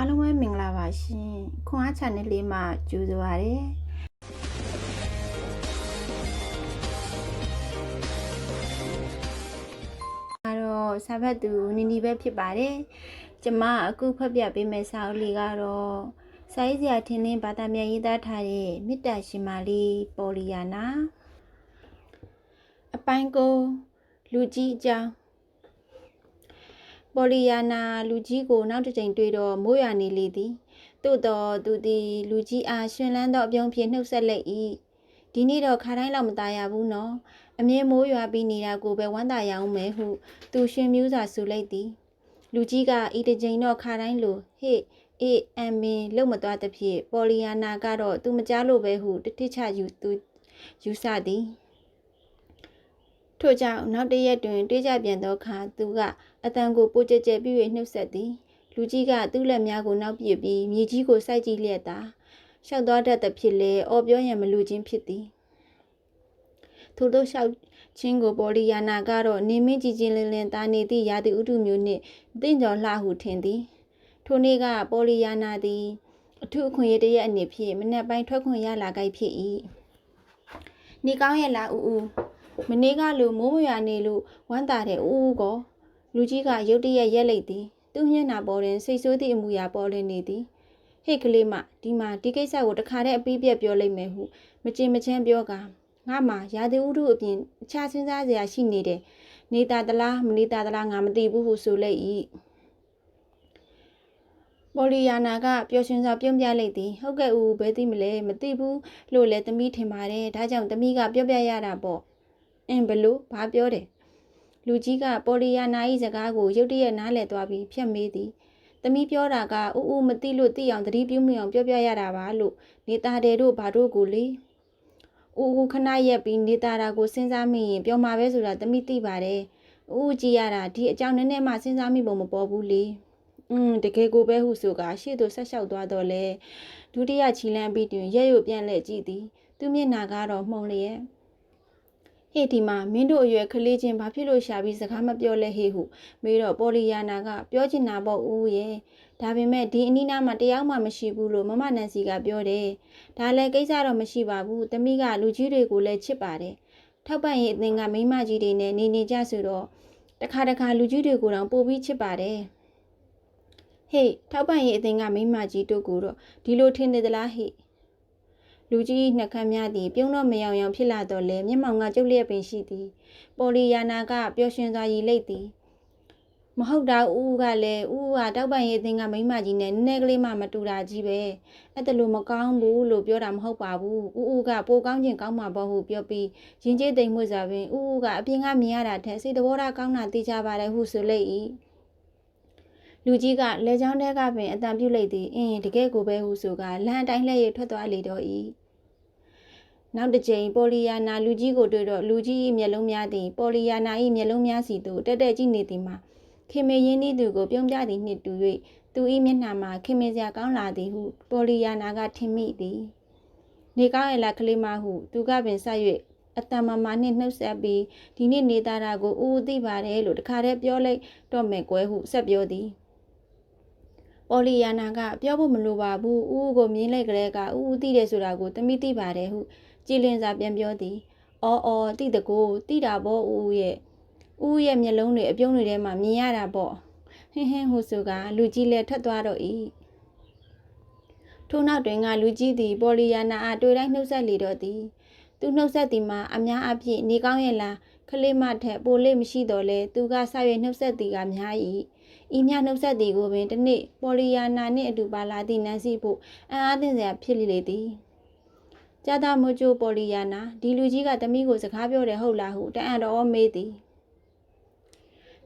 အားလုံးပဲမင်္ဂလာပါရှင်ခွန်အား channel လေးမှာကြိုဆိုပါရစေအားတော့စာဖတ်သူနီနီပဲဖြစ်ပါတယ်ကျမအခုဖတ်ပြပေးမယ့်စာအုပ်လေးကတော့စာရေးဆရာထင်းလင်းဘာသာပြန်ရေးသားထားတဲ့မေတ္တာရှင်မာလေးပေါ်လီယာနာအပိုင်းကိုလူကြီးအကြောင်း ပေါ်လီယာနာလူကြီးကိုနောက်တစ်ကြိမ်တွေ့တော့မိုးရွာနေလေသည်သို့တော်သူသည်လူကြီးအားရှင်လန်းသောအပြုံးဖြင့်နှုတ်ဆက်လက်၏ဒီနေ့တော့ခါတိုင်းလောက်မตายရဘူးနော်အမြဲမိုးရွာပြီးနေတာကိုပဲဝမ်းသာရအောင်မယ်ဟုသူရှင်မြူးစွာဆိုလိုက်သည် လူကြီးကဤတစ်ကြိမ်တော့ခါတိုင်းလိုဟေ့အေးအမင်လုံမသွားသဖြင့်ပေါ်လီယာနာကတော့သူမကြားလို့ပဲဟုတတိချယူသူယူဆသည် ထို့ကြောင့်နောက်တစ်ရက်တွင်တွေးကြပြန်သောအခါသူက အတန်ကိုပိုကြဲကြဲပြီး၍နှုတ်ဆက်သည်လူကြီးကသူ့လက်များကိုနောက်ပြစ်ပြီးမြေကြီးကိုစိုက်ကြည့်လျက်သာရှောက်သွားတတ်သဖြင့်လေအော်ပြောရန်မလူချင်းဖြစ်သည်ထို့သောရှောက်ချင်းကိုပေါ်လီယာနာကတော့နေမင်းကြည်ချင်းလင်းလင်းတာနေသည့်ရာသီဥတုမျိုးနှင့်တင့်ကြော်လှဟုထင်သည်ထိုနေ့ကပေါ်လီယာနာသည်အထုအခွင့်အရေးတစ်ရက်အနေဖြင့်မနက်ပိုင်းထွက်ခွင့်ရလာကြဖြစ်၏နေကောင်းရဲ့လားဦးဦးမနေ့ကလိုမိုးမရွာနေလို့ဝမ်းသာတဲ့ဦးဦးက လူကြီးကရုတ်တရက်ရက်လိုက်သည်သူ့မျက်နှာပေါ်တွင်စိတ်ဆိုးသည့်အမူအရာပေါ်လင်းနေသည်ဟေ့ကလေးမဒီမှာဒီကိစ္စကိုတခါတည်းအပြီးပြတ်ပြောလိုက်မယ်ဟုမကြင်မချမ်းပြောကငါမှရာသီဥတုအပြင်အခြားစဉ်းစားစရာရှိနေတယ်နေတာတလားမနေတာတလားငါမသိဘူးဟုဆိုလိုက်၏ပေါ်လီယာနာကပျော်ရွှင်စွာပြုံးပြလိုက်သည်ဟုတ်ကဲ့ဦးဘယ်သိမလဲမသိဘူးလို့လည်းသမီးထင်ပါတယ်ဒါကြောင့်သမီးကပြောပြရတာပေါ့အင်းဘလို့ဘာပြောတယ် လူကြီးကပေါ်လီယာနာ၏စကားကိုရုတ်တရက်နားလည်သွားပြီးဖြတ်မေးသည်သမီးပြောတာကဥဥမသိလို့သိအောင်သတိပြုမိအောင်ပြောပြရတာပါလို့နေသားတယ်တို့ဘာတို့ကိုလေဥဥခဏရက်ပြီးနေသားတာကိုစဉ်းစားမိရင်ပြောမှာပဲဆိုတာသမီးသိပါတယ်ဥဥကြည့်ရတာဒီအကြောင်းနည်းနည်းမှစဉ်းစားမိပုံမပေါ်ဘူးလေอืมတကယ်ကိုပဲဟုဆိုကရှေ့သို့ဆက်လျှောက်သွားတော့လေဒုတိယခြီလန်းပြီးတွင်ရဲရွပြန်လှည့်ကြည့်သည် သူမျက်နှာကတော့မှုံလျက် ဟေ့ဒီမှာမင်းတို့အရွယ်ကလေးချင်းဘာဖြစ်လို့ရှာပြီးစကားမပြောလဲဟေ့ဟုမေးတော့ပေါ်လီယာနာကပြောချင်တာပေါ့ဦးရဲ့ဒါပေမဲ့ဒီအနီးနားမှာတယောက်မှမရှိဘူးလို့မမနန်စီကပြောတယ်ဒါလည်းကိစ္စတော့မရှိပါဘူးတမိကလူကြီးတွေကိုလည်းချစ်ပါတယ်ထောက်ပံ့ရေးအသင်ကမိန်းမကြီးတွေနဲ့နေနေကြဆိုတော့တခါတခါလူကြီးတွေကိုတော့ပို့ပြီးချစ်ပါတယ်ဟေ့ထောက်ပံ့ရေးအသင်ကမိန်းမကြီးတို့ကိုတော့ဒီလိုထင်နေသလားဟေ့ လူကြီးနှက်ခမ်းများသည်ပြုံးတော့မယောင်ယောင်ဖြစ်လာတော့လေမျက်မှောင်ကကျုပ်လျက်ပင်ရှိသည်ပေါ်လီယာနာကပျော်ရွှင်စွာရည်လိတ်သည်မဟုတ်တာဦးကလည်းဦးကတောက်ပံရေးအသင်းကမိန်းမကြီးနဲ့နည်းနည်းကလေးမှမတူတာကြီးပဲအဲ့ဒါလို့မကောင်းဘူးလို့ပြောတာမဟုတ်ပါဘူးဦးဦးကပိုကောင်းခြင်းကောင်းမှာပေါ့ဟုပြောပြီးရင်ကျေးတိမ်မွေ့စွာပင်ဦးဦးကအပြင်ကမြင်ရတာထက်စိတ်တဘောထားကောင်းတာသိကြပါတယ်ဟုဆိုလိုက်၏ လူကြီးကလေချောင်းတဲကပင်အတန်ပြုတ်လိုက်သည်အင်းတကယ်ကိုပဲဟုဆိုကလမ်းအတိုင်းလှည့်ရထွက်သွားလေတော့၏နောက်တစ်ကြိမ်ပေါ်လီယာနာလူကြီးကိုတွေ့တော့လူကြီး၏မျက်လုံးများသည်ပေါ်လီယာနာ၏မျက်လုံးများစီသို့တက်တက်ကြည့်နေသည်မှာခင်မေရင်းဤသူကိုပြုံးပြသည်နှင့်တူ၍သူ၏မျက်နှာမှာခင်မေစရာကောင်းလာသည်ဟုပေါ်လီယာနာကထင်မိသည်နေကောင်းရဲ့လားကလေးမဟုသူကပင်ဆက်၍အတမမနှင့်နှုတ်ဆက်ပြီးဒီနေ့နေသားတာကိုဦးဦးသိပါတယ်လို့တခါတည်းပြောလိုက်တော့မယ်ကွယ်ဟုဆက်ပြောသည် ပေါ်လီယာနာကပြောဖို့မလိုပါဘူးဦးဦးကိုမြင်လိုက်ကလေးကဦးဦးသိတယ်ဆိုတာကိုတမိသိပါတယ်ဟုကြည်လင်စာပြန်ပြောသည်အော်အော်သိတကိုသိတာပေါ့ဦးဦးရဲ့ဦးဦးရဲ့မျက်လုံးတွေအပြုံးတွေထဲမှာမြင်ရတာပေါ့ဟင်းဟင်းဟုဆိုကလူကြီးလည်းထွက်သွားတော့၏ထို့နောက်တွင်ကလူကြီးသည်ပေါ်လီယာနာအားတွေ့တိုင်းနှုတ်ဆက်လေတော့သည်သူနှုတ်ဆက်သည်မှာအများအပြည့်နေကောင်းရဲ့လားခလေးမထက်ပိုလေးမရှိတော့လဲသူကဆောက်ရနှုတ်ဆက်သည်ကများ၏ ဤမြနှုတ်ဆက်သည်ကိုပင်တစ်နေ့ပေါ်လီယာနာနှင့်အတူပါလာသည့်နန်းစီဖို့အံ့အားသင့်စရာဖြစ်လေသည်ကြာတာမိုချိုပေါ်လီယာနာဒီလူကြီးကတမိကိုစကားပြောတယ်ဟုတ်လားဟုတအံ့တော်မေးသည်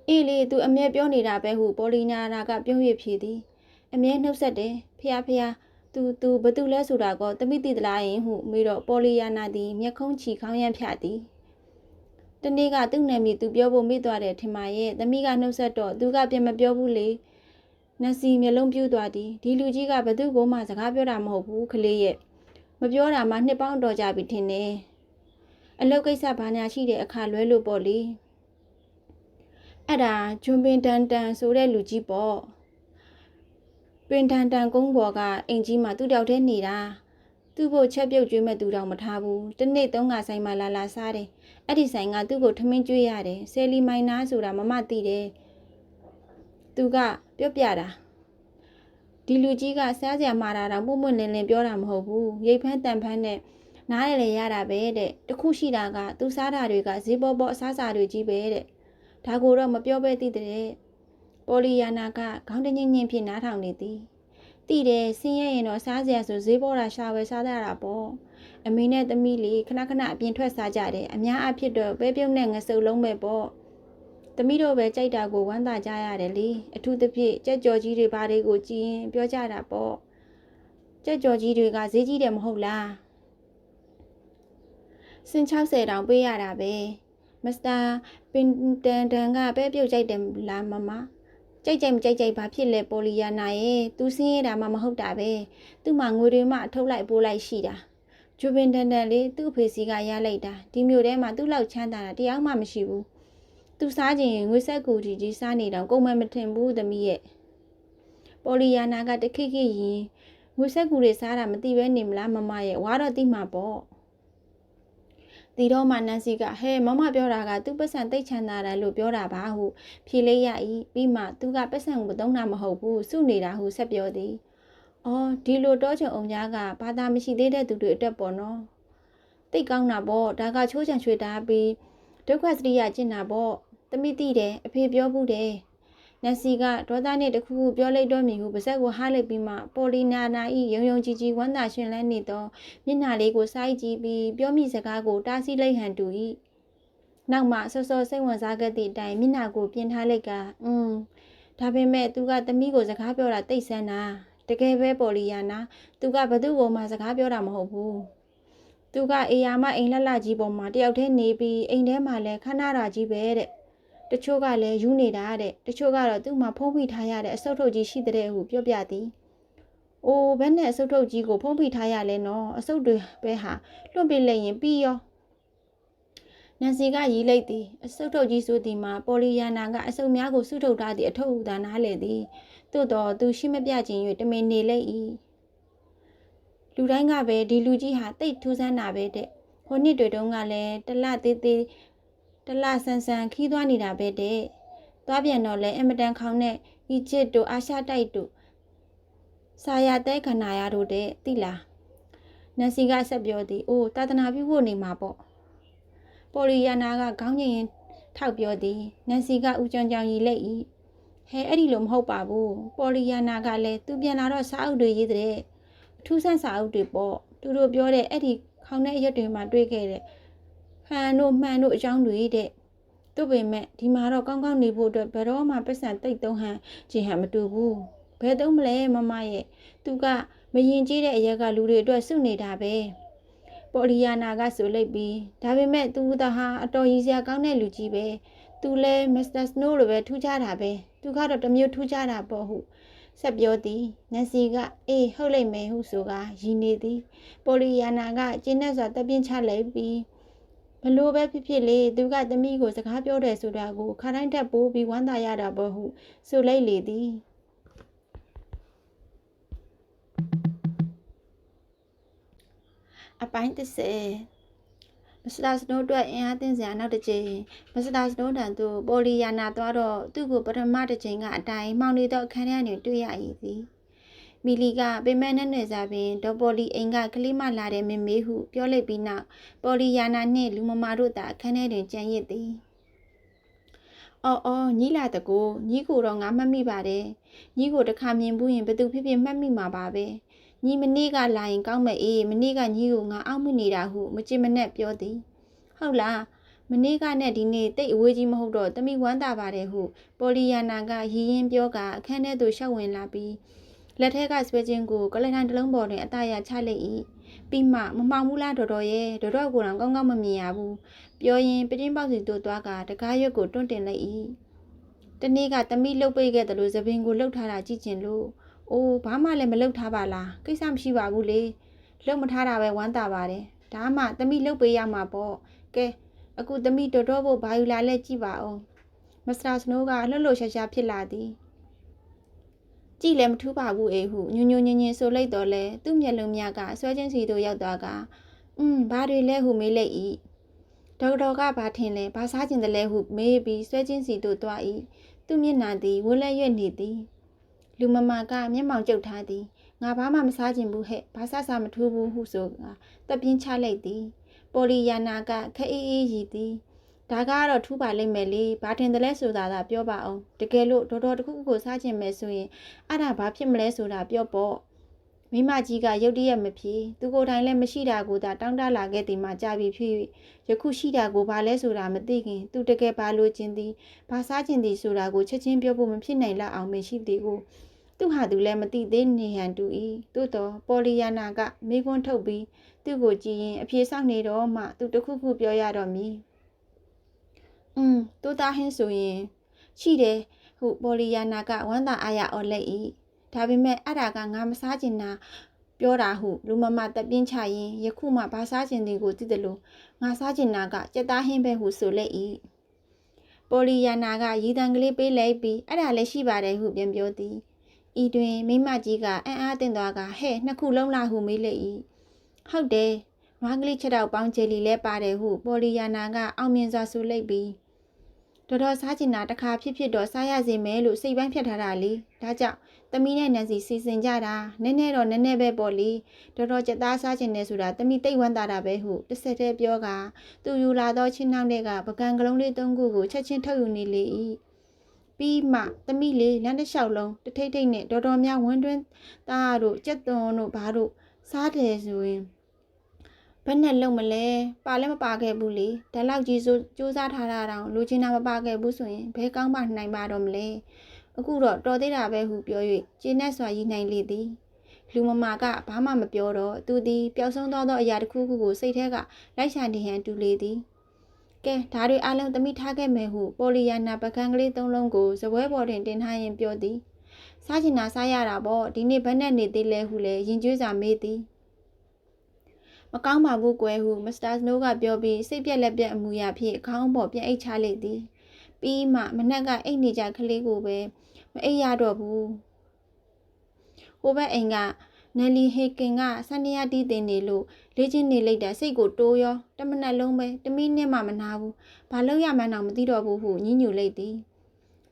အေးလေသူအမြဲပြောနေတာပဲဟုပေါ်လီနာနာကပြုံးရဖြေသည်အမြဲနှုတ်ဆက်တယ်ဖះဖះသူသူဘသူလဲဆိုတာကောတမိတိတလားယင်ဟုမေးတော့ပေါ်လီယာနာသည်မျက်ခုံးချီခေါင်းရမ်းဖြသည် တနေ့ကသူ့နာမည်သူပြောဖို့မေ့သွားတယ်ထင်ပါရဲ့သမီးကနှုတ်ဆက်တော့သူကပြန်မပြောဘူးလေနစီမျက်လုံးပြူးသွားသည်ဒီလူကြီးကဘသူ့ကိုမှစကားပြောတာမဟုတ်ဘူးကလေးရဲ့မပြောတာမှနှစ်ပေါင်းတော်ကြပြီထင်တယ်အလုပ်ကိစ္စဘာညာရှိတဲ့အခါလွဲလို့ပေါ့လေအဲ့ဒါဂျွန်ပင်တန်တန်ဆိုတဲ့လူကြီးပေါ့ပင်တန်တန်ကုန်းပေါ်ကအင်ကြီးမှာသူ့တောက်ထဲနေတာ သူ့ဖို့ချက်ပြုတ်ကျွေးမဲ့သူတောင်မထားဘူးတနေ့သုံးကဆိုင်မှာလာလာစားတယ်အဲ့ဒီဆိုင်ကသူ့ကိုထမင်းကျွေးရတယ်ဆယ်လီမိုင်နာဆိုတာမမသိတယ်သူကပြောပြတာဒီလူကြီးကစားကြမှာတာတော့မှုမွင့်လင်းလင်းပြောတာမဟုတ်ဘူးရိတ်ဖန်းတန်ဖန်းနဲ့နားရလေရတာပဲတဲ့တခုရှိတာကသူစားတာတွေကဈေးပေါ်ပေါ်အစားစာတွေကြီးပဲတဲ့ဒါကိုတော့မပြောပဲသိတဲ့ပေါ်လီယာနာကခေါင်းတညင်ညင်ဖြစ်နားထောင်နေသည် တိတယ်ဆင်းရဲရင်တော့စားစရာဆိုဈေးပေါ်တာရှာဝယ်စားရတာပေါ့အမေနဲ့သမီးလေးခဏခဏအပြင်ထွက်စားကြတယ်အများအဖြစ်တော့ပဲပြုတ်နဲ့ငစုပ်လုံးပဲပေါ့သမီးတို့ပဲကြိုက်တာကိုဝမ်းသာကြရတယ်လေအထူးသဖြင့်ကြက်ကြော်ကြီးတွေဘာတွေကိုကြည်ရင်ပြောကြတာပေါ့ကြက်ကြော်ကြီးတွေကဈေးကြီးတယ်မဟုတ်လားစင်60တောင်ပေးရတာပဲမစ္စတာပင်တန်တန်ကပဲပြုတ်ကြိုက်တယ်လားမမ ကြိုက်ကြိုက်မကြိုက်ကြိုက်ဘာဖြစ်လဲပေါ်လီယာနာရဲ့သူစင်းရတာမှမဟုတ်တာပဲသူ့မှာငွေတွေမှထုတ်လိုက်ပိုးလိုက်ရှိတာဂျူဘင်တန်တန်လေးသူ့အဖေစီကရလိုက်တာဒီမျိုးထဲမှာသူ့လောက်ချမ်းသာတာတရားမှမရှိဘူးသူစားခြင်းငွေဆက်ကူကြီးကြီးစားနေတော့ကုန်မမထင်ဘူးသမီးရဲ့ပေါ်လီယာနာကတခိခိရင်ငွေဆက်ကူတွေစားတာမသိပဲနေမလားမမရဲ့ဝါတော့သိမှာပေါ့ ဒီတော့မှနန်စီကဟဲမမပြောတာကသူ့ပတ်စံတိတ်ချမ်းသာတယ်လို့ပြောတာပါဟုဖြေလေးရ၏ပြီးမှသူကပတ်စံကိုမသုံးတာမဟုတ်ဘူးစုနေတာဟုဆက်ပြောသည်။အော်ဒီလိုတော့ချုံအောင်များကဘာသာမရှိသေးတဲ့သူတွေအတွက်ပေါ့နော်။တိတ်ကောင်းတာပေါ့ဒါကချိုးချံချွေတာပြီးဒုက္ခစရိယကျင့်တာပေါ့။တမိသိတယ်အဖေပြောဘူးတယ်။ နက်စီကဒေါသနဲ့တခုခုပြောလိုက်တော့မြည်ဟုပါဇက်ကိုဟားလိုက်ပြီးမှပေါ်လီနာနာဤယုံယုံကြည်ကြည်ဝမ်းသာရှင်လန်းနေသောမျက်နှာလေးကိုစိုက်ကြည့်ပြီးပြောမိစကားကိုတားဆီးလိုက်ဟန်တူ၏။နောက်မှစောစောစိတ်ဝင်စားခဲ့သည့်အတိုင်းမျက်နှာကိုပြင်ထားလိုက်ကอืมဒါပေမဲ့သူကသမီးကိုစကားပြောတာတိတ်ဆန်းတာတကယ်ပဲပေါ်လီယာနာသူကဘသူ့ကိုမှစကားပြောတာမဟုတ်ဘူးသူကအေယာမအိမ်လက်လက်ကြီးပေါ်မှာတယောက်တည်းနေပြီးအိမ်ထဲမှာလည်းခဏတာကြီးပဲတဲ့ တချို့ကလည်းယူနေတာတဲ့တချို့ကတော့သူ့မှာဖုံးဖိထားရတဲ့အဆုတ်ထုတ်ကြီးရှိတဲ့ဟုပြောပြသည်အိုးဘယ်နဲ့အဆုတ်ထုတ်ကြီးကိုဖုံးဖိထားရလဲနော်အဆုတ်တွေပဲဟာလွန့်ပြလိုက်ရင်ပြီးရောနန်စီကရီးလိုက်သည်အဆုတ်ထုတ်ကြီးဆိုသည်မှာပေါ်လီယာနာကအဆုတ်များကိုစုထုတ်ထားသည့်အထုပ်ဟူသာနားလေသည်သို့တော့သူရှိမပြခြင်း၍တမင်နေလိုက်၏လူတိုင်းကပဲဒီလူကြီးဟာတိတ်ထူးဆန်းတာပဲတဲ့ဟိုနှစ်တွေတုန်းကလည်းတလသေးသေး တလဆန်းဆန်းခီးသွားနေတာပဲတဲ့သွားပြန်တော့လဲအမတန်ခေါင်းနဲ့အီဂျစ်တို့အာရှတိုက်တို့စာရတဲခနာရတို့တဲ့သိလားနန်စီကဆက်ပြောသည်အိုးတာသနာပြုဖို့နေမှာပေါ့ပေါ်လီယာနာကခေါင်းငင်ရင်ထောက်ပြောသည်နန်စီကဦးကြောင်ကြောင်ရီလက်၏ဟဲအဲ့ဒီလိုမဟုတ်ပါဘူးပေါ်လီယာနာကလည်းသူပြန်လာတော့စာအုပ်တွေရေးတဲ့အထူးဆန်းစာအုပ်တွေပေါ့သူတို့ပြောတဲ့အဲ့ဒီခေါင်းနဲ့ရက်တွေမှာတွေ့ခဲ့တဲ့ ဟန်တို့မှန်တို့အကြောင်းတွေတဲ့သူ့ပေမဲ့ဒီမှာတော့ကောင်းကောင်းနေဖို့အတွက်ဘယ်တော့မှပတ်စံတိတ်သုံးဟန်ခြင်းဟန်မတူဘူးဘယ်သုံးမလဲမမရဲ့သူကမရင်ကြီးတဲ့အရက်ကလူတွေအတွက်စုနေတာပဲပေါ်လီယာနာကဆိုလိုက်ပြီးဒါပေမဲ့သူကဟာအတော်ကြီးစရာကောင်းတဲ့လူကြီးပဲသူလဲမစ္စတာစနိုးလိုပဲထူးခြားတာပဲသူကတော့တမျိုးထူးခြားတာပေါ့ဟုဆက်ပြောသည်နန်စီကအေးဟုတ်လိမ့်မယ်ဟုဆိုကရည်နေသည်ပေါ်လီယာနာကကျင်းနဲ့စွာတပြင်းချလိုက်ပြီး ဘလို့ပဲဖြစ်ဖြစ်လေသူကသမီးကိုစကားပြောတယ်ဆိုတာကိုခါတိုင်းထက်ပိုပြီးဝမ်းသာရတာပေါ့ဟုဆိုလိုက်လေသည်အပိုင်း30မစ္စတာစနိုးအတွက်အင်အားတင်စရာနောက်တစ်ချိန်မစ္စတာစနိုးတန်သူပေါ်လီယာနာသွားတော့သူ့ကိုပထမတစ်ချိန်ကအတိုင်းမှောင်နေသောအခန်းထဲကနေတွေ့ရ၏သည် မီလီကပေမန်နဲ့နယ်စားပင်ဒေါ်ပေါ်လီအိမ်ကကလေးမလာတဲ့မမေဟုပြောလိုက်ပြီးနောက်ပေါ်လီယာနာနှင့်လူမမာတို့သာအခန်းထဲတွင်ကြံရစ်သည်အော်အော်ညီလာတကူညီကိုတော့ငါမှတ်မိပါတယ်ညီကိုတစ်ခါမြင်ဘူးရင်ဘယ်သူဖြစ်ဖြစ်မှတ်မိမှာပါပဲညီမနေ့ကလာရင်ကောင်းမဲ့အေးမနေ့ကညီကိုငါအောက်မိနေတာဟုမကြင်မနဲ့ပြောသည်ဟုတ်လားမနေ့ကနဲ့ဒီနေ့တိတ်အဝေးကြီးမဟုတ်တော့တမိဝမ်းသာပါတယ်ဟုပေါ်လီယာနာကရည်ရင်ပြောကအခန်းထဲသို့ရှောက်ဝင်လာပြီး လက်ထဲကဆွဲခြင်းကိုကလထိုင်တစ်လုံးပေါ်တွင်အသားရချလိုက်၏ပြီးမှမမှောင်ဘူးလားတော်တော်ရဲ့တော်တော်ကိုတော့ကောင်းကောင်းမမြင်ရဘူးပြောရင်ပြတင်းပေါက်စီတို့သွားကတကားရွက်ကိုတွန့်တင်လိုက်၏တနေ့ကတမိလှုပ်ပိတ်ခဲ့တယ်လို့သပင်ကိုလှုပ်ထားတာကြည့်ကျင်လို့အိုးဘာမှလည်းမလှုပ်ထားပါလားကိစ္စမရှိပါဘူးလေလှုပ်မထားတာပဲဝမ်းသာပါတယ်ဒါမှတမိလှုပ်ပေးရမှာပေါ့ကဲအခုတမိတော်တော်ဖို့ဘာယူလာလဲကြည့်ပါဦးမစ္စတာစနိုးကလှုပ်လှုပ်ရှားရှားဖြစ်လာသည် ကြည့်လည်းမထူးပါဘူးအေဟုညွညွညင်ညင်ဆိုလိုက်တော့လဲသူ့မျက်လုံးများကဆွဲချင်းစီတို့ရောက်သွားကအင်းဘာတွေလဲဟုမေးလိုက်၏ဒေါက်တာကဘာထင်လဲဘာစားကျင်တယ်လဲဟုမေးပြီးဆွဲချင်းစီတို့သွား၏သူ့မျက်နှာသည်ဝန်းလဲရွက်နေသည်လူမမာကမျက်မှောင်ကျုပ်ထားသည်ငါဘာမှမစားကျင်ဘူးဟဲ့ဘာစားစားမထူးဘူးဟုဆိုကတပ်ပြင်းချလိုက်သည်ပေါ်လီယာနာကခအေးအေးရည်သည် ဒါကတော့ထူးပါလိမ့်မယ်လေဘာထင်တယ်လဲဆိုတာသာပြောပါအောင်တကယ်လို့ဒေါ်တော်တစ်ခုခုကိုစားကျင်မယ်ဆိုရင်အဲ့ဒါဘာဖြစ်မလဲဆိုတာပြောပေါ့မိမကြီးကရုတ်တရက်မဖြေသူကိုယ်တိုင်လည်းမရှိတာကိုသာတောင်းတလာခဲ့သည်မှကြာပြီဖြစ်၍ယခုရှိတာကိုဘာလဲဆိုတာမသိခင်သူတကယ်ဘာလို့ခြင်းသည်ဘာစားခြင်းသည်ဆိုတာကိုချက်ချင်းပြောဖို့မဖြစ်နိုင်လောက်အောင်မရှိသည်ကိုသူဟာသူလည်းမသိသေးနေဟန်တူ၏သို့တော့ပေါ်လီယာနာကမိကွန်းထုတ်ပြီးသူ့ကိုကြည့်ရင်အပြေဆောင်နေတော့မှသူတခုခုပြောရတော့မည် อืมတူသားဟင်းဆိုရင်ရှိတယ်ဟုပေါ်လီယာနာကဝမ်းသာအားရအော်လက်၏ဒါပေမဲ့အဲ့ဒါကငါမစားကျင်တာပြောတာဟုလူမမတက်ပြင်းချရင်ယခုမှဘာစားကျင်သည်ကိုသိတယ်လို့ငါစားကျင်တာကကြက်သားဟင်းပဲဟုဆိုလက်၏ပေါ်လီယာနာကရည်တံကလေးပေးလိုက်ပြီးအဲ့ဒါလည်းရှိပါတယ်ဟုပြန်ပြောသည်ဤတွင်မိမကြီးကအံ့အားသင့်သွားကဟဲ့နှစ်ခုလုံးလားဟုမေးလက်၏ဟုတ်တယ်မဟာကလေးချက်တော့ပေါင်းဂျယ်လီလဲပါတယ်ဟုပေါ်လီယာနာကအောင်မြင်စွာဆိုလိုက်ပြီး တော်တော်စားချင်တာတစ်ခါဖြစ်ဖြစ်တော့စားရစေမယ်လို့စိတ်ပိုင်းဖြတ်ထားတာလေဒါကြောင့်သမီးနဲ့နန်စီစီစဉ်ကြတာနည်းနည်းတော့နည်းနည်းပဲပေါ့လေတော်တော်ကြက်သားစားချင်တယ်ဆိုတာသမီးတိတ်ဝမ်းသာတာပဲဟုတစ်ဆက်တည်းပြောကသူယူလာသောချင်းနှောင်းတွေကပကံကလုံးလေးသုံးခုကိုချက်ချင်းထုတ်ယူနေလေ၏ပြီးမှသမီးလေးလမ်းတစ်လျှောက်လုံးတထိတ်ထိတ်နဲ့တော်တော်များဝန်းတွင်းသားတို့ကြက်သွန်တို့ဘာတို့စားတယ်ဆိုရင် ဘယ်နဲ့လုံမလဲပါလည်းမပါခဲ့ဘူးလေဒါလောက်ကြီးစိုးစူးစမ်းထားတာတောင်လူချင်းတာမပါခဲ့ဘူးဆိုရင်ဘယ်ကောင်းမှနိုင်ပါတော့မလဲအခုတော့တော်သေးတာပဲဟုပြော၍ကျင်းနဲ့စွာရည်နိုင်လေသည်လူမမာကဘာမှမပြောတော့သူသည်ပျောက်ဆုံးသွားသောအရာတစ်ခုခုကိုစိတ်ထဲကလိုက်ရှာနေဟန်တူလေသည်ကဲဒါတွေအလုံးသမိထားခဲ့မယ်ဟုပေါ်လီယာနာပကံကလေးသုံးလုံးကိုဇပွဲပေါ်တွင်တင်ထားရင်ပြောသည်စားချင်တာစားရတာပေါ့ဒီနေ့ဘယ်နဲ့နေသေးလဲဟုလည်းရင်ကျွေးစာမေးသည် မကောင်းပါဘူးကွယ်ဟုမစ္စတာစနိုးကပြောပြီးစိတ်ပြက်လက်ပြက်အမူအရာဖြင့်ခေါင်းပေါ်ပြန်အိတ်ချလိုက်သည်ပြီးမှမနက်ကအိတ်နေကြကလေးကိုပဲမအိတ်ရတော့ဘူးဟိုဘက်အိမ်ကနယ်လီဟေကင်ကဆန်နီယာတီးတင်နေလို့လေ့ကျင့်နေလိုက်တာစိတ်ကိုတိုးရောတမနက်လုံးပဲတမိနစ်မှမနာဘူးဘာလို့ရမှန်းတော့မသိတော့ဘူးဟုညှဉ်းညူလိုက်သည်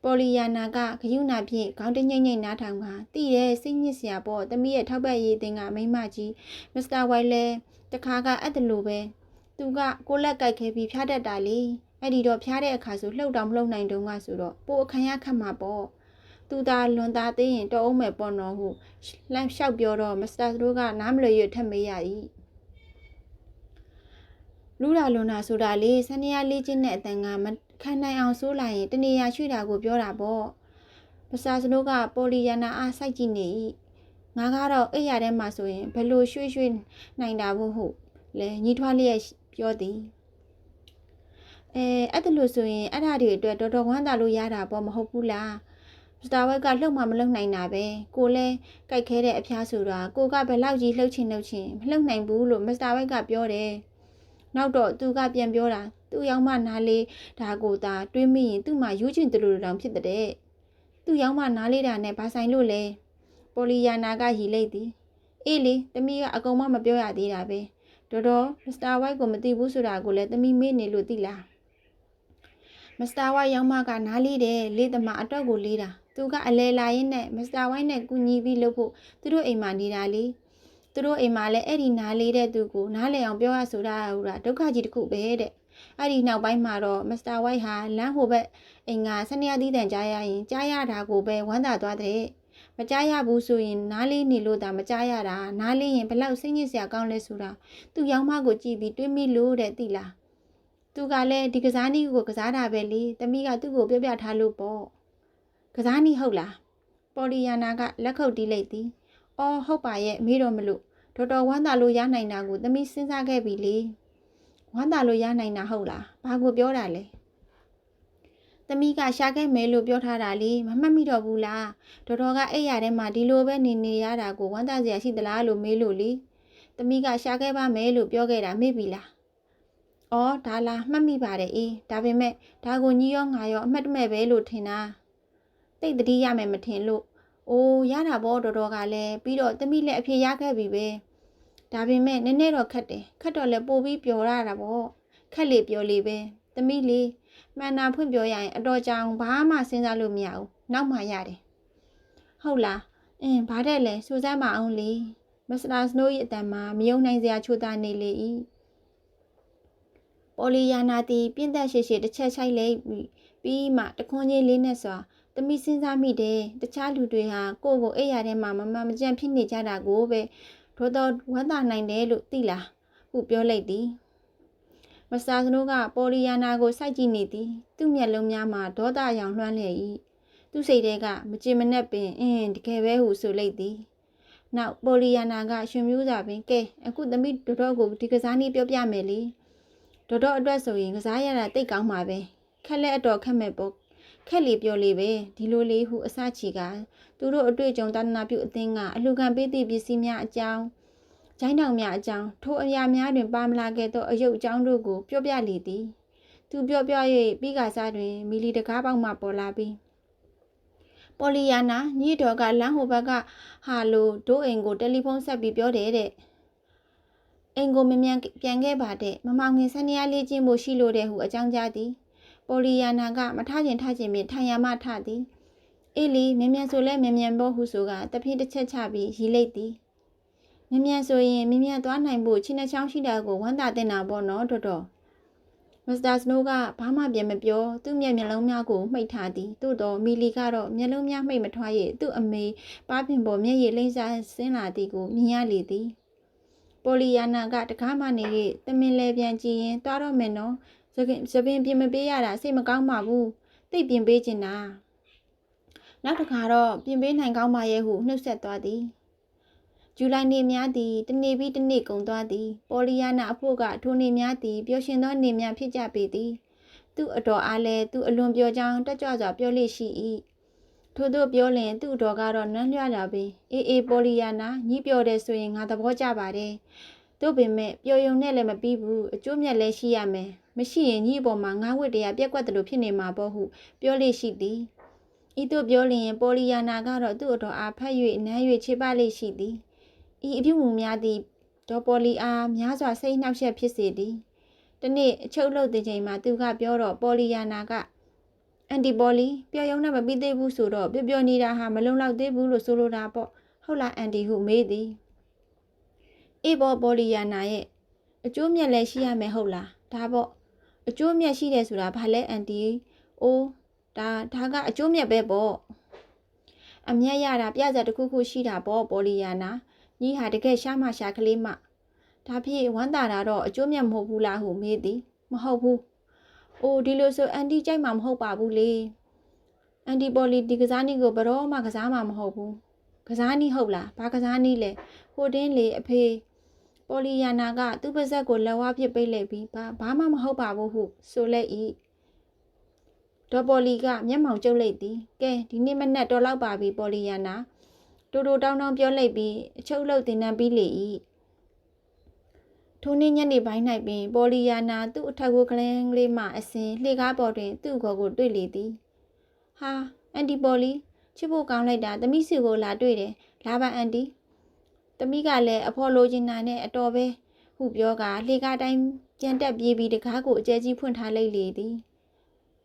ပေါ်လီယာနာကဂယုဏဖြင့်ခေါင်းတညိမ့်ညိမ့်နားထောင်ကတိရဲစိတ်ညစ်စရာပေါ့တမိရဲ့ထောက်ပံ့ရေးတင်ကမိမကြီးမစ္စတာဝိုင်လဲတခါကအဲ့တလိုပဲသူကကိုလက်ကြိုက်ခဲပြီးဖျားတတ်တာလေအဲ့ဒီတော့ဖျားတဲ့အခါဆိုလှုပ်တောင်မလှုပ်နိုင်တော့ကဆိုတော့ပိုအခမ်းရခတ်မှာပေါ့သူသာလွန်သားသေးရင်တော့အောင်မယ်ပေါ့နော်ဟုလှမ်းလျှောက်ပြောတော့မစ္စတာတို့ကနားမလည်ရထက်မေးရ၏လူလာလွန်တာဆိုတာလေစနေရလေးချင်းနဲ့အတန်ကမ ခံနိုင်အောင်ဆိုးလိုက်ရင်တနေရာရွှေ့တာကိုပြောတာပေါ့မစ္စတာစနိုးကပိုလီယာနာအားစိုက်ကြည့်နေ၏ငါကတော့အိယာထဲမှာဆိုရင်ဘလို့ရွှေ့ရွှေ့နိုင်တာဘူးဟုလဲညီထွားလျက်ပြောသည်အဲအဲ့ဒါလို့ဆိုရင်အဲ့ဒါတွေအတွက်တော်တော်ဝမ်းသာလို့ရတာပေါ့မဟုတ်ဘူးလားစတာဝက်ကလှုပ်မှမလှုပ်နိုင်တာပဲကိုလဲကြိုက်ခဲတဲ့အဖျားဆိုတာကိုကဘယ်လောက်ကြီးလှုပ်ချင်လှုပ်ချင်မလှုပ်နိုင်ဘူးလို့မစ္စတာဝက်ကပြောတယ် နောက်တော့သူကပြန်ပြောတာသူ့ရောက်မှနားလေးဒါကိုသာတွေးမိရင်သူ့မှာယူချင်တယ်လို့တောင်ဖြစ်တဲ့သူ့ရောက်မှနားလေးတာနဲ့ဘာဆိုင်လို့လဲပိုလီယာနာကရီလိုက်သည်အေးလေတမီးကအကုန်မမပြောရသေးတာပဲတော်တော်မစ္စတာဝိုက်ကိုမသိဘူးဆိုတာကိုလည်းတမီးမေ့နေလို့သိလားမစ္စတာဝိုက်ရောက်မှကနားလေးတယ်လေးသမားအတော့ကိုလေးတာသူကအလဲလာရင်းနဲ့မစ္စတာဝိုက်နဲ့ကူညီပြီးလုပ်ဖို့သူတို့အိမ်မှာနေတာလေ သူတို့အိမ်မှာလည်းအဲ့ဒီနားလေးတဲ့သူကိုနားလည်အောင်ပြောရဆိုတာဟူတာဒုက္ခကြီးတစ်ခုပဲတဲ့အဲ့ဒီနောက်ပိုင်းမှာတော့မစ္စတာဝိုက်ဟာလမ်းဟိုဘက်အိမ်ကဆနေရသီးတန်ကြားရရင်ကြားရတာကိုပဲဝမ်းသာသွားတဲ့မကြားရဘူးဆိုရင်နားလေးနေလို့ဒါမကြားရတာနားလေးရင်ဘလောက်စိတ်ညစ်စရာကောင်းလဲဆိုတာသူ့ယောင်းမကိုကြည့်ပြီးတွေးမိလို့တဲ့သိလားသူကလည်းဒီကစားနည်းကိုကစားတာပဲလေတမီးကသူ့ကိုပြောပြထားလို့ပေါ့ကစားနည်းဟုတ်လားပေါ်လီယာနာကလက်ခုပ်တီးလိုက်သည် အော်ဟုတ်ပါရဲ့မေးတော့မလို့တော်တော်ဝမ်းသာလို့ရနိုင်တာကိုတမီးစဉ်းစားခဲ့ပြီလေဝမ်းသာလို့ရနိုင်တာဟုတ်လားဘာကိုပြောတာလဲသမီးကရှာခဲ့မယ်လို့ပြောထားတာလေမမှတ်မိတော့ဘူးလားတော်တော်ကအဲ့ရထဲမှာဒီလိုပဲနေနေရတာကိုဝမ်းသာစရာရှိသလားလို့မေးလို့လေသမီးကရှာခဲ့ပါမယ်လို့ပြောခဲ့တာမေ့ပြီလားအော်ဒါလားမှတ်မိပါတယ်အေးဒါပေမဲ့ဒါကိုညီရောငါရောအမှတ်တမဲ့ပဲလို့ထင်တာတိတ်တတိရမယ်မထင်လို့ အိုးရတာပေါ့တော်တော်ကလည်းပြီးတော့သမီးလည်းအဖြေရခဲ့ပြီပဲဒါပေမဲ့နည်းနည်းတော့ခက်တယ်ခက်တော့လည်းပို့ပြီးပျော်ရတာပေါ့ခက်လေပျော်လေပဲသမီးလေးမှန်တာဖွင့်ပြောရရင်အတော်ကြောင်ဘာမှစဉ်းစားလို့မရဘူးနောက်မှရတယ်ဟုတ်လားအင်းဘာတဲ့လဲစူးစမ်းမအောင်လေမစ္စတာစနိုးရဲ့အတန်မှာမယုံနိုင်စရာချိုးသားနေလေ၏ပေါ်လီယာနာတီပြင်းသက်ရှိရှိတစ်ချက်ချိုက်လိုက်ပြီးပြီးမှတခွန်းကြီးလေးနဲ့စွာ တမိစဉ်းစားမိတယ်တခြားလူတွေဟာကိုယ့်ကိုအိပ်ရာထဲမှာမမမကြံဖြစ်နေကြတာကိုပဲဒေါ်တော်ဝမ်းသာနိုင်တယ်လို့သိလားဟုပြောလိုက်သည်မစတာကနိုးကပေါ်လီယာနာကိုစိုက်ကြည့်နေသည် သူ့မျက်လုံးများမှာဒေါသရောင်လွှမ်းလျက်၏သူ့စိတ်ထဲကမကြင်မနှက်ပင်အင်းတကယ်ပဲဟုဆိုလိုက်သည်နောက်ပေါ်လီယာနာကရှင်မျိုးစာပင်ကဲအခုသမီးဒေါ်တော်ကိုဒီကစားနည်းပြောပြမယ်လေဒေါ်တော်အတွက်ဆိုရင်ကစားရတာတိတ်ကောင်းပါပဲခက်လက်အတော်ခက်မဲ့ပေါ့ ခက်လေပြောလေပဲဒီလိုလေးဟုအစချီကသူတို့အတွေ့အကြုံတဏနာပြုအသင်းကအလှခံပေးသည့်ပစ္စည်းများအကြောင်းဂျိုင်းတောင်များအကြောင်းထိုအရာများတွင်ပါမလာခဲ့သောအယုတ်အကြောင်းတို့ကိုပြောပြလေသည်သူပြောပြ၍ပြီးကစားတွင်မီလီတကားပေါက်မှပေါ်လာပြီးပေါ်လီယာနာညီတော်ကလမ်းဟိုဘက်ကဟာလိုဒိုးအိမ်ကိုတယ်လီဖုန်းဆက်ပြီးပြောတယ်တဲ့အိမ်ကိုမမြန်ပြန်ခဲ့ပါတဲ့မမောင်ငင်စနေရလေးချင်းဖို့ရှိလို့တဲ့ဟုအကြောင်းကြားသည် ပိုလီယာနာကမထခြင်းထခြင်းဖြင့်ထိုင်ရမထသည်အေးလီမြန်မြန်ဆိုလဲမြန်မြန်ပေါ့ဟုဆိုကတဖြည်းတစ်ချက်ချပြီးရီလိုက်သည်မြန်မြန်ဆိုရင်မြန်မြန်သွားနိုင်ဖို့ချင်းနှချောင်းရှိတာကိုဝမ်းသာတင်တာပေါ့နော်တော်တော်မစ္စတာစနိုးကဘာမှပြန်မပြောသူ့မျက်မျက်လုံးများကိုမှိတ်ထားသည်သို့တော့မီလီကတော့မျက်လုံးများမှိတ်မထွား၍သူ့အမေပါပင်ပေါ်မျက်ရည်လိမ့်စားဆင်းလာသည်ကိုမြင်ရလေသည်ပိုလီယာနာကတကားမှနေ၍တမင်လဲပြန်ကြည့်ရင်သွားတော့မယ်နော် သပင်သပင်ပြင်မပေးရတာစိတ်မကောင်းပါဘူးသိပ်ပြင်ပေးချင်တာနောက်တစ်ခါတော့ပြင်ပေးနိုင်ကောင်းပါရဲ့ဟုနှုတ်ဆက်သွားသည်ဇူလိုင်နေ့များသည်တနေ့ပြီးတနေ့ကုန်သွားသည်ပေါ်လီယာနာအဖို့ကထိုနေ့များသည်ပျော်ရွှင်သောနေ့များဖြစ်ကြပေသည်သူ့အတော်အားလည်းသူ့အလွန်ပြောကြောင်းတက်ကြွစွာပြောလိရှိ၏ထို့သောပြောလျင်သူ့တော်ကတော့နန်းလွှရပင်အေးအေးပေါ်လီယာနာညီးပြောတယ်ဆိုရင်ငါသဘောကျပါတယ်တို့ပင်မဲ့ပျော်ယုံနဲ့လည်းမပြီးဘူးအကျိုးမြတ်လည်းရှိရမယ် မရှိရင်ညီအပေါ်မှာငါးဝတ်တရားပြက်ကွက်တယ်လို့ဖြစ်နေမှာပေါ့ဟုပြောလိရှိသည်ဤသို့ပြောလျင်ပေါ်လီယာနာကတော့သူ့အတော်အားဖတ်၍နမ်း၍ခြေပလိရှိသည်ဤအပြုမူများသည်ဒေါ်ပေါ်လီအားများစွာစိတ်နှောက်ယှက်ဖြစ်စေသည်တနေ့အချုပ်လို့တဲ့ချိန်မှာသူကပြောတော့ပေါ်လီယာနာကအန်တီပေါ်လီပျော်ယုံနဲ့မပြီးသေးဘူးဆိုတော့ပျော်ပျော်နေတာဟာမလုံလောက်သေးဘူးလို့ဆိုလိုတာပေါ့ဟုတ်လားအန်တီဟုမေးသည်အေးပေါ်ပေါ်လီယာနာရဲ့အကျိုးမြတ်လည်းရှိရမယ်ဟုတ်လားဒါပေါ့ အကျိုးမြတ်ရှိတယ်ဆိုတာဘာလဲအန်တီအိုးဒါဒါကအကျိုးမြတ်ပဲပေါ့အမျက်ရတာပြဇာတစ်ခုခုရှိတာပေါ့ပေါ်လီယာနာညီဟာတကယ်ရှားမရှာကလေးမဒါဖြစ်ဝမ်းသာတာတော့အကျိုးမြတ်မဟုတ်ဘူးလားဟုမေးသည်မဟုတ်ဘူးအိုးဒီလိုဆိုအန်တီကြိုက်မှာမဟုတ်ပါဘူးလေအန်တီပေါ်လီဒီကစားနည်းကိုဘယ်တော့မှကစားမှာမဟုတ်ဘူးကစားနည်းဟုတ်လားဘာကစားနည်းလဲဟိုတင်းလေအဖေ ပေါ်လီယာနာကသူ့ပါဇက်ကိုလက်ဝါးဖြစ်ပိတ်လိုက်ပြီးဘာဘာမှမဟုတ်ပါဘူးဟုဆိုလက်ဤဒေါ်ပေါ်လီကမျက်မှောင်ကျုပ်လိုက်သည်ကဲဒီနေ့မနက်တော်လောက်ပါပြီပေါ်လီယာနာတိုတိုတောင်းတောင်းပြောလိုက်ပြီးအချုပ်လုတ်တင်နှံပြီးလေ၏ထိုနေ့ညနေပိုင်း၌ပင် ပေါ်လီယာနာသူ့အထက်ကိုကလင်းကလေးမှအစင်လှေကားပေါ်တွင် သူ့ကိုယ်ကိုတွေ့လေသည်ဟာအန်တီပေါ်လီချစ်ဖို့ကောင်းလိုက်တာသမီးစီကိုလာတွေ့တယ်လာပါအန်တီ သမီးကလည်းအဖော်လိုချင်တာနဲ့အတော်ပဲဟုပြောကလှေကားတိုင်းပြန်တက်ပြေးပြီးတကားကိုအကျဲကြီးဖွင့်ထားလိုက်လေသည်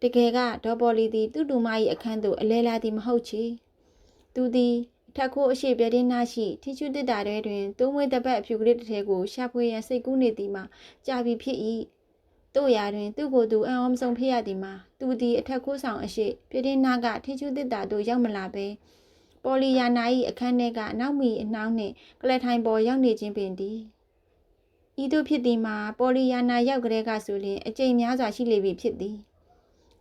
တကယ်ကဒေါ်ပေါ်လီသည်သူ့တူမ၏အခန်းသို့အလဲလာသည်မဟုတ်ချေသူသည်ထက်ခိုးအရှိပြတင်းနာရှိထီချူတစ်တာတဲတွင်သုံးဝဲတပတ်အဖြူကလေးတစ်ထဲကိုရှာဖွေရန်စိတ်ကူးနေသည်မှာကြာပြီဖြစ်၏တို့ရာတွင်သူ့ကိုယ်သူအံ့ဩမဆုံးဖြစ်ရသည်မှာသူသည်အထက်ခိုးဆောင်အရှိပြတင်းနာကထီချူတစ်တာသို့ရောက်မလာပဲ ပေါ်လီယာနာ၏အခန်းထဲကနောက်မီအနှောင်းနှင့်ကလထိုင်ပေါ်ရောက်နေခြင်းပင်သည်ဤသို့ဖြစ်သည်မှာပေါ်လီယာနာရောက်ကလေးကဆိုရင်အကျိန်များစွာရှိလေပြီဖြစ်သည်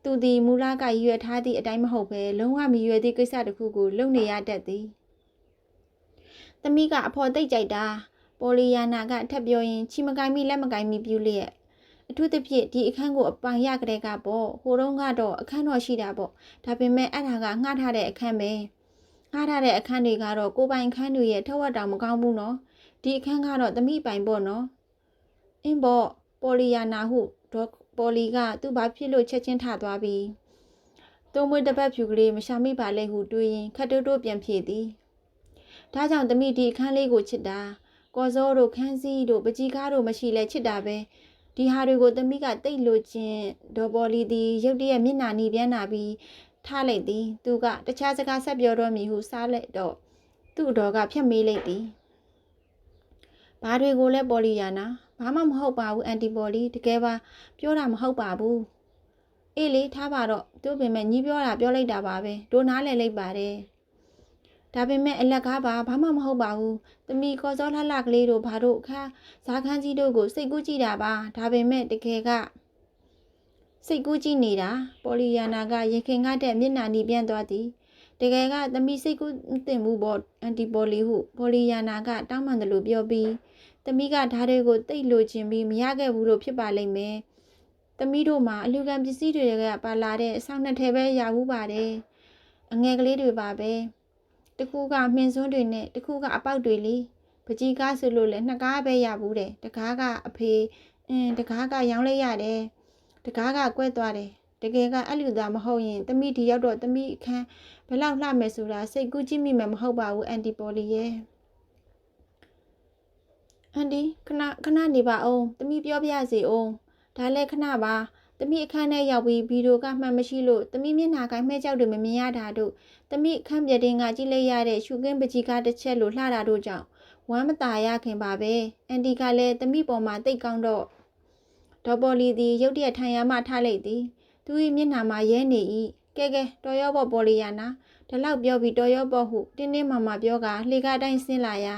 သူသည်မူလကရွယ်ထားသည့်အတိုင်းမဟုတ်ဘဲလုံးဝမရွယ်သည့်ကိစ္စတစ်ခုကိုလုပ်နေရတတ်သည်။သမီးကအဖော်သိပ်ကြိုက်တာပေါ်လီယာနာကထပ်ပြောရင်ချီမကိုင်းမိလက်မကိုင်းမိပြူလျက်အထူးသဖြင့်ဒီအခန်းကိုအပိုင်ရကလေးကပေါ့ဟိုတုန်းကတော့အခန်းတော်ရှိတာပေါ့ဒါပေမဲ့အဲ့ဒါကငှားထားတဲ့အခန်းပဲ ငှားထားတဲ့အခန်းတွေကတော့ကိုပိုင်ခန်းတွေရဲ့ထက်ဝက်တောင်မကောင်းဘူးနော်ဒီအခန်းကတော့သမီးပိုင်ပေါ့နော်အင်းပေါ့ပေါ်လီယာနာဟုဒေါ်ပေါ်လီကသူ့ဘာဖြစ်လို့ချက်ချင်းထသွားပြီးဟသုံးမွေးတစ်ပတ်ဖြူကလေးမရှာမိပါလေဟုတွေးရင်ခတ်တိုးတိုးပြန်ဖြေသည်ဒါကြောင့်သမီးဒီအခန်းလေးကိုချစ်တာကော်စောတို့ခန်းစည်းတို့ပကြီးကားတို့မရှိလဲချစ်တာပဲဒီဟာတွေကိုသမီးကတိတ်လို့ချင်းဒေါ်ပေါ်လီသည်ရုတ်တရက်မျက်နှာနီးပြန်လာပြီး ထားလိုက်သည် သူကတခြားစကားဆက်ပြောတော့မည်ဟုစားလိုက်တော့သူ့တော်ကဖြတ်မေးလိုက်သည်ဘာတွေကိုလဲပေါ်လီယာနာဘာမှမဟုတ်ပါဘူးအန်တီပေါ်လီတကယ်ပါပြောတာမဟုတ်ပါဘူးအေးလေထားပါတော့သူ့ပင်မဲ့ညီပြောတာပြောလိုက်တာပါပဲတို့နားလည်လိုက်ပါတယ်ဒါပေမဲ့အလက်ကားပါဘာမှမဟုတ်ပါဘူးသမီးကော်စောလှလှကလေးတို့ဘာတို့ခါဇာခန်းကြီးတို့ကိုစိတ်ကူးကြည့်တာပါဒါပေမဲ့တကယ်က စိတ်ကူးကြည့်နေတာပေါ်လီယာနာကရင်ခင်ကားတဲ့မျက်နှာနီးပြန်သွားသည်တကယ်ကသမီးစိတ်ကူးတင်မှုပေါ့အန်တီပေါ်လီဟုပေါ်လီယာနာကတောင်းပန်တယ်လို့ပြောပြီးသမီးကဓာတ်တွေကိုတိတ်လိုချင်ပြီးမရခဲ့ဘူးလို့ဖြစ်ပါလိမ့်မယ်သမီးတို့မှာအလူကံပစ္စည်းတွေကပါလာတဲ့အဆောင်နှစ်ထဲပဲရဘူးပါတယ်အငယ်ကလေးတွေပါပဲတခုကမှင်စွန်းတွေနဲ့တခုကအပေါက်တွေလေပကြီးကားဆိုလို့လဲနှစ်ကားပဲရဘူးတဲ့တကားကအဖေအင်းတကားကရောင်းလိုက်ရတယ် တကားကကွဲသွားတယ်တကယ်ကအဲ့လူသားမဟုတ်ရင်သမီးဒီရောက်တော့သမီးအခန်းဘယ်လောက်လှမယ်ဆိုတာစိတ်ကူးကြည့်မိမယ်မဟုတ်ပါဘူးအန်တီပေါ်လီရဲ့အန်တီခဏခဏနေပါအောင်သမီးပြောပြစီအောင်ဒါလည်းခဏပါသမီးအခန်းထဲရောက်ပြီးဗီဒီယိုကမှန်မရှိလို့သမီးမျက်နှာကိုင်းမဲ့ကြောက်တွေမမြင်ရတာတို့သမီးအခန်းပြတင်းကကြည့်လိုက်ရတဲ့ရှုခင်းပကြီးကားတစ်ချက်လိုလှတာတို့ကြောင့်ဝမ်းမตาရခင်ပါပဲအန်တီကလည်းသမီးပေါ်မှာတိတ်ကောင်းတော့ ဒေါ်ပေါ်လီသည် ရုတ်တရက်ထိုင်ရမှထားလိုက်သည်သူ၏မျက်နှာမှာရဲနေ၏ကဲကဲတော်ရောပေါ်ပေါ်လီယာနာဒီလောက်ပြောပြီးတော်ရောပေါ်ဟုတင်းတင်းမာမာပြောကလှေကားတိုင်းဆင်းလာရာ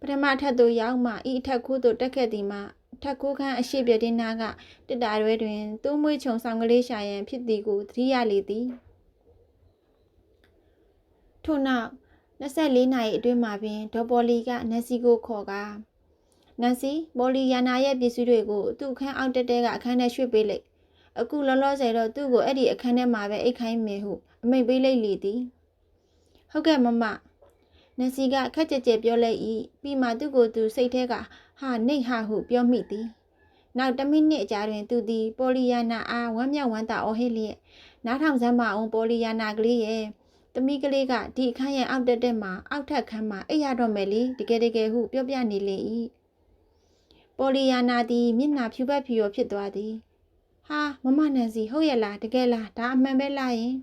ပထမထပ်သို့ရောက်မှဤအထက်ခိုးသို့တက်ခဲ့သည်မှာထက်ခိုးခန်းအရှိပြတင်းနာကတစ်တာရွဲတွင်သူ့မွေးချုံဆောင်ကလေးရှာရန်ဖြစ်သည်ကိုသတိရလေသည်ထို့နောက်24နာရီအတွင်းမှာပင်ဒေါ်ပေါ်လီကနန်စီကိုခေါ်ကား နန်စီပေါ်လီယာနာရဲ့ပစ္စည်းတွေကိုသူ့အခန်းအောက်တက်တဲကအခန်းထဲရွှေ့ပေးလိုက်အခုလောလောဆယ်တော့သူ့ကိုအဲ့ဒီအခန်းထဲမှာပဲအိတ်ခိုင်းမယ်ဟုအမိန့်ပေးလိုက်လေသည်ဟုတ်ကဲ့မမနန်စီကခက်ကြက်ကြက်ပြောလိုက်၏ပြီးမှသူ့ကိုယ်သူစိတ်ထဲကဟာနှိတ်ဟာဟုပြောမိသည်နောက်တစ်မိနစ်အကြာတွင်သူသည်ပေါ်လီယာနာအားဝမ်းမြောက်ဝမ်းသာအော်ဟစ်လျက်နားထောင်စမ်းမအောင်ပေါ်လီယာနာကလေးရဲ့သမီးကလေးကဒီအခန်းရဲ့အောက်တက်တက်မှာအောက်ထက်ခန်းမှာအိပ်ရတော့မယ်လေတကယ်တကယ်ဟုပြောပြနေလေ၏ ပေါ်လီယာနာသည်မျက်နှာဖြူပတ်ဖြူရောဖြစ်သွားသည်ဟာမမနန်စီဟုတ်ရဲ့လားတကယ်လားဒါအမှန်ပဲလားယင်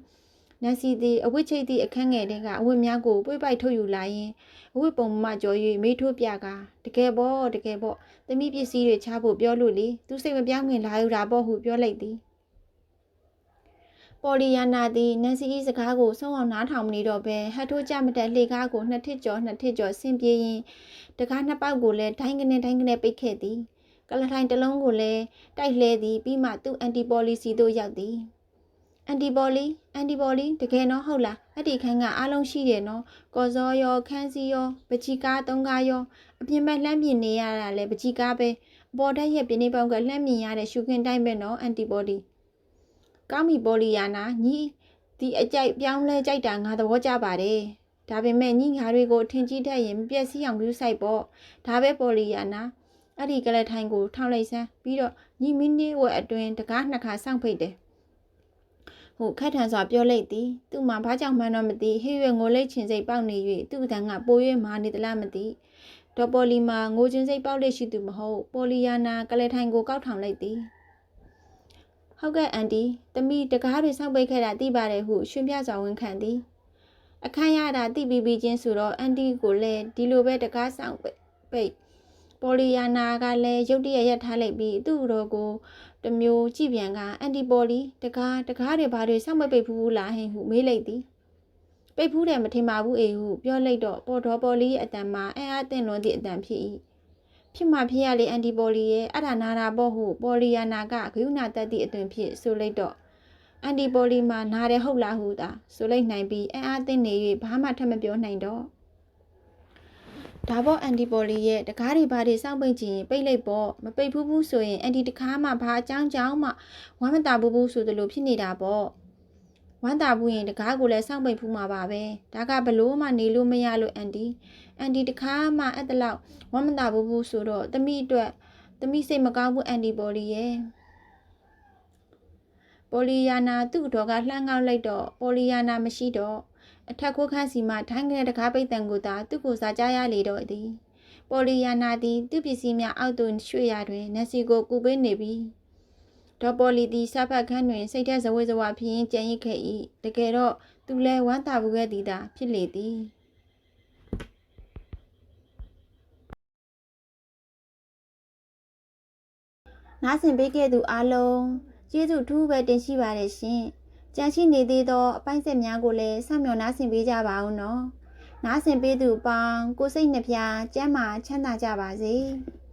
နန်စီသည်အဝတ်ချိတ်သည့်အခန်းငယ်တဲကအဝတ်များကိုပွေ့ပိုက်ထုတ်ယူလာရင်အဝတ်ပုံမကြော်၍မေးထိုးပြကာတကယ်ပေါ့တကယ်ပေါ့သမီးပစ္စည်းတွေချဖို့ပြောလို့လေသူစိတ်မပြောင်းခင်လာယူတာပေါ့ဟုပြောလိုက်သည်ပေါ်လီယာနာသည်နန်စီ၏စကားကိုဆုံးအောင်နားထောင်မနေတော့ဘဲဟတ်ထိုးကြမတဲ့လှေကားကိုနှစ်ထစ်ကျော်နှစ်ထစ်ကျော်ဆင်းပြေးရင် တကားနှစ်ပေါက်ကိုလည်းဒိုင်းကနေဒိုင်းကနေပိတ်ခဲ့သည်ကလထိုင်တစ်လုံးကိုလည်းတိုက်လှဲသည်ပြီးမှသူ့အန်တီပေါ်လီစီသို့ရောက်သည်အန်တီဘော်လီအန်တီဘော်လီတကယ်နော်ဟုတ်လားအဲ့ဒီခန်းကအားလုံးရှိတယ်နော်ကော်စောရောခန်းစီရောပချီကားသုံးကားရောအပြင်ဘက်လှမ်းမြင်နေရတာလဲပချီကားပဲအပေါ်တက်ရဲ့ပြင်းနေပေါက်ကလှမ်းမြင်ရတဲ့ရှုခင်းတိုင်းပဲနော်အန်တီဘော်လီကောင်းပြီဘော်လီယာနာညီဒီအကြိုက်ပြောင်းလဲကြိုက်တာငါသဘောကျပါတယ် ဒါပေမဲ့ညီငါတွေကိုထင်ကြီးတတ်ရင်မပြည့်စည်အောင်ပြုဆိုင်ပေါ့ဒါပဲပေါ်လီယာနာအဲ့ဒီကလေးထိုင်ကိုထောင်းလိုက်စမ်းပြီးတော့ညီမင်းနေဝက်အတွင်တကားနှစ်ခါစောင့်ဖိတ်တယ်ဟုခက်ထန်စွာပြောလိုက်သည်သူ့မှာဘာကြောင့်မှန်းတော့မသိဟေးရွယ်ငိုလိတ်ချင်စိတ်ပေါက်နေ၍သူ့အတန်ကပို၍မာနေသလားမသိဒေါ်ပေါ်လီမှာငိုချင်စိတ်ပေါက်လိတ်ရှိသူမဟုတ်ပေါ်လီယာနာကလေးထိုင်ကိုကောက်ထောင်လိုက်သည်ဟုတ်ကဲ့အန်တီတမိတကားတွေစောင့်ပိတ်ခဲ့တာသိပါတယ်ဟုရှင်ပြစွာဝန်ခံသည် အခန်းရတာတိပီပီချင်းဆိုတော့အန်တီကိုလည်းဒီလိုပဲတကားဆောင်ပိတ်ပေါ်လီယာနာကလည်းရုတ်တရက်ရက်ထားလိုက်ပြီးသူ့တော်ကိုတမျိုးကြည့်ပြန်ကအန်တီပေါ်လီတကားတကားတွေဘာတွေစောင့်မပိတ်ဘူးလားဟင်ဟုမေးလိုက်သည်ပိတ်ဖူးတယ်မထင်ပါဘူးအေဟုပြောလိုက်တော့ပေါ်တော်ပေါ်လီရဲ့အတန်မှာအဲအားတင်လွန်သည့်အတန်ဖြစ်၏ဖြစ်မှဖြစ်ရလေအန်တီပေါ်လီရဲ့အထာနာတာပေါ့ဟုပေါ်လီယာနာကဂယုဏတက်သည့်အသွင်ဖြစ်ဆိုလိုက်တော့ အန်တီပေါ်လီမှာနားတယ်ဟုတ်လားဟုသာဆိုလိုက်နိုင်ပြီးအဲအားတင်နေ၍ဘာမှထပ်မပြောနိုင်တော့ဒါပေါ့အန်တီပေါ်လီရဲ့တကားတွေဘာတွေစောင့်ပိတ်ကြည့်ရင်ပိတ်လိုက်ပေါ့မပိတ်ဘူးဘူးဆိုရင်အန်တီတကားမှဘာအကြောင်းကြောင်းမှဝမ်းမတာဘူးဘူးဆိုသလိုဖြစ်နေတာပေါ့ဝမ်းတာဘူးရင်တကားကိုလည်းစောင့်ပိတ်ဖူးမှာပါပဲဒါကဘလို့မှနေလို့မရလို့အန်တီအန်တီတကားမှအဲ့တလောက်ဝမ်းမတာဘူးဘူးဆိုတော့တမိအတွက်တမိစိတ်မကောင်းဘူးအန်တီပေါ်လီရဲ့ ပပေါ်လီယာနာသူ့တော်ကလှမ်းကောက်လိုက်တော့ပေါ်လီယာနာမရှိတော့အထက်ခိုးခန်းစီမှထိုင်းကနေတကားပိတ်တန်ကိုသာသူ့ကိုစားကြရလေတော့သည်ပေါ်လီယာနာသည်သူ့ပစ္စည်းများအောက်သို့ရွှေ့ရတွင်နက်စီကိုကူပေးနေပြီဒေါ်ပေါ်လီသည်စဖတ်ခန်းတွင်စိတ်ထက်ဇဝေဇဝဖြစ်ရင်းကြံ့ရစ်ခဲ့၏တကယ်တော့သူလည်းဝမ်းသာမှုခဲ့သည်သာဖြစ်လေသည်နားဆင်ပေးခဲ့သူအားလုံး ကျေးဇူးထူးပဲတင်ရှိပါတယ်ရှင်။ကြံရှိနေသေးသောအပိုင်းဆက်များကိုလည်းစောင့်မျှော်နားဆင်ပေးကြပါဦးနော်။နားဆင်ပေးသူအပေါင်းကိုယ်စိတ်နှပြကျမ်းမာချမ်းသာကြပါစေ။